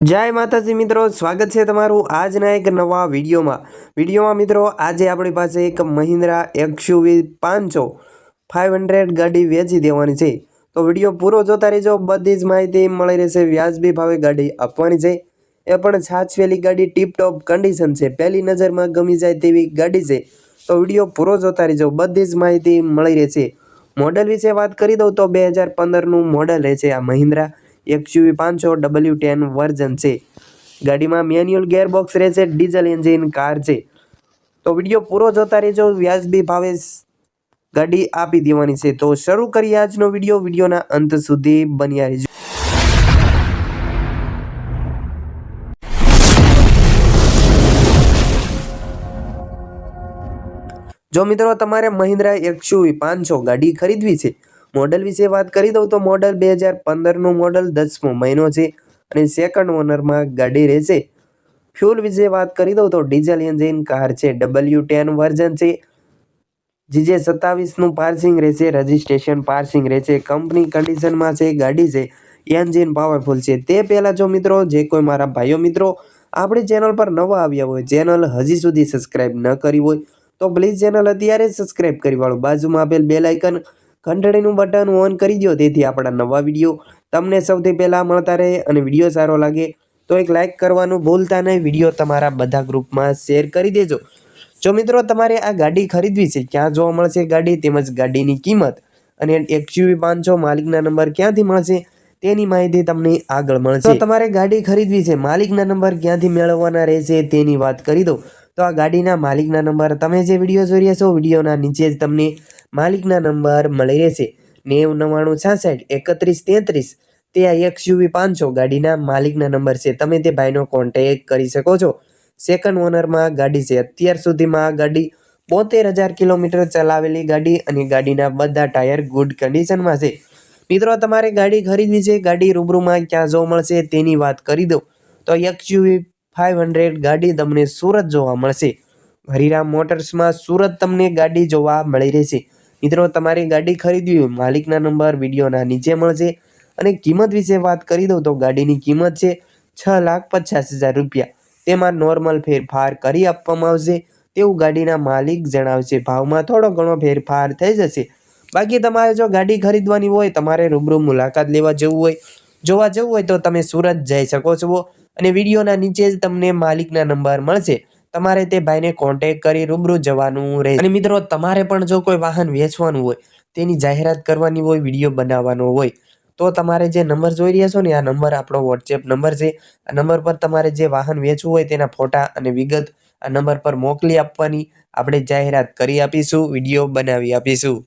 જય માતાજી મિત્રો, સ્વાગત છે તમારું આજના એક નવા વિડીયોમાં. વિડીયોમાં મિત્રો, આજે આપણી પાસે એક મહિન્દ્રા એક્સયુવી પાંચસો ફાઇવ હંડ્રેડ ગાડી વેચી દેવાની છે. તો વીડિયો પૂરો જોતા રહેજો, બધી જ માહિતી મળી રહેશે વ્યાજબી ભાવે ગાડી આપવાની છે. એ પણ છાછવેલી ગાડી ટીપટોપ કન્ડિશન છે, પહેલી નજરમાં ગમી જાય તેવી ગાડી છે. તો વીડિયો પૂરો જોતા રહેજો, બધી જ માહિતી મળી રહેશે. મોડલ વિશે વાત કરી દઉં તો બે હજાર પંદરનું મોડલ રહેશે આ મહિન્દ્રા. એક્સયુવી પાંચસો ડબલ્યુ ટેન વર્ઝન છે. ગાડીમાં મેન્યુઅલ ગેરબોક્સ રહેશે, ડીઝલ એન્જિન કાર છે. તો વીડિયો પૂરો જોતા રહેજો, વ્યાજબી ભાવે ગાડી આપી દેવાની છે. તો શરૂ કરીએ આજનો વીડિયો. વિડીયોના અંત સુધી બન્યા રહેજો. જો મિત્રો તમારે મહિન્દ્રા એક્સયુવી પાંચસો ગાડી ખરીદવી છે મોડલ વિશે વાત કરી દઉં તો મોડલ બે હજાર પંદરનું મોડલ દસમો મહિનો છે અને સેકન્ડ ઓનરમાં ગાડી રહેશે. ફ્યુલ વિશે વાત કરી દઉં તો ડીઝલ એન્જિન કાર છે ડબલ્યુ ટેન વર્ઝન છે. જીજે સત્તાવીસનું પાર્સિંગ રહેશે રજિસ્ટ્રેશન પાર્સિંગ રહેશે કંપની કન્ડિશનમાં છે, ગાડી છે એન્જિન પાવરફુલ છે. તે પહેલાં જો મિત્રો, જે કોઈ મારા ભાઈઓ મિત્રો, આપણી ચેનલ પર નવા આવ્યા હોય ચેનલ હજી સુધી સબસ્ક્રાઇબ ન કરી હોય, તો પ્લીઝ ચેનલ અત્યારે સબસ્ક્રાઈબ કરી વાળો. બાજુમાં આપેલ બેલ આઇકન ઘંટડીનું બટન ઓન કરી દો તેથી આપણા નવા વીડિયો તમને સૌથી પહેલાં મળતા રહે અને વીડિયો સારો લાગે તો એક લાઇક કરવાનું ભૂલતા નહીં. વીડિયો તમારા બધા ગ્રુપમાં શેર કરી દેજો. જો મિત્રો તમારે આ ગાડી ખરીદવી છે, ક્યાં જોવા મળશે ગાડી? તેમજ ગાડીની કિંમત અને એક્સયુવી પાંચસો, માલિકના નંબર ક્યાંથી મળશે તેની માહિતી તમને આગળ મળશે. તમારે ગાડી ખરીદવી છે, માલિકના નંબર ક્યાંથી મેળવવાના રહેશે તેની વાત કરી દો તો આ ગાડીના માલિકના નંબર તમે જે વીડિયો જોઈ રહ્યા છો, વિડીયોના નીચે જ તમને માલિકના નંબર મળી રહેશે. નેવ નવ્વાણું છાસઠ એકત્રીસ તેત્રીસ તે આ એક્સયુવી પાંચસો ગાડીના માલિકના નંબર છે. તમે તે ભાઈનો કોન્ટેક કરી શકો છો. સેકન્ડ ઓનરમાં ગાડી છે. અત્યાર સુધીમાં આ ગાડી બોતેર હજાર કિલોમીટર ચલાવેલી ગાડી અને ગાડીના બધા ટાયર ગુડ કન્ડિશનમાં છે. મિત્રો, તમારે ગાડી ખરીદવી છે, ગાડી રૂબરૂમાં ક્યાં જોવા મળશે તેની વાત કરી દો તો એક્સયુવી ફાઇવ હંડ્રેડ ગાડી તમને સુરત જોવા મળશે. હરિરામ મોટર્સમાં સુરત તમને ગાડી જોવા મળી રહેશે. મિત્રો, તમારી ગાડી ખરીદવી માલિકના નંબર, વિડીયોના નીચે મળશે. અને કિંમત વિશે વાત કરી દઉં તો ગાડીની કિંમત છે છ લાખ પચાસ હજાર રૂપિયા. તેમાં નોર્મલ ફેરફાર કરી આપવામાં આવશે. તેવું ગાડીના માલિક જણાવશે. ભાવમાં થોડો ઘણો ફેરફાર થઈ જશે. બાકી તમારે જો ગાડી ખરીદવાની હોય, તમારે રૂબરૂ મુલાકાત લેવા જવું હોય, જોવા જવું હોય તો તમે સુરત જઈ શકો છો. અને વિડીયોના નીચે જ તમને માલિકના નંબર મળશે. તમારે તે ભાઈને કોન્ટેક કરી રૂબરૂ જવાનું રહે. અને મિત્રો, તમારે પણ જો કોઈ વાહન વેચવાનું હોય, તેની જાહેરાત કરવાની હોય, વીડિયો બનાવવાનો હોય, તો તમારે જે નંબર જોઈ રહ્યા છો ને, આ નંબર આપણો વોટ્સએપ નંબર છે. આ નંબર પર તમારે જે વાહન વેચવું હોય તેના ફોટા અને વિગત આ નંબર પર મોકલી આપવાની આપણે જાહેરાત કરી આપીશું, વીડિયો બનાવી આપીશું.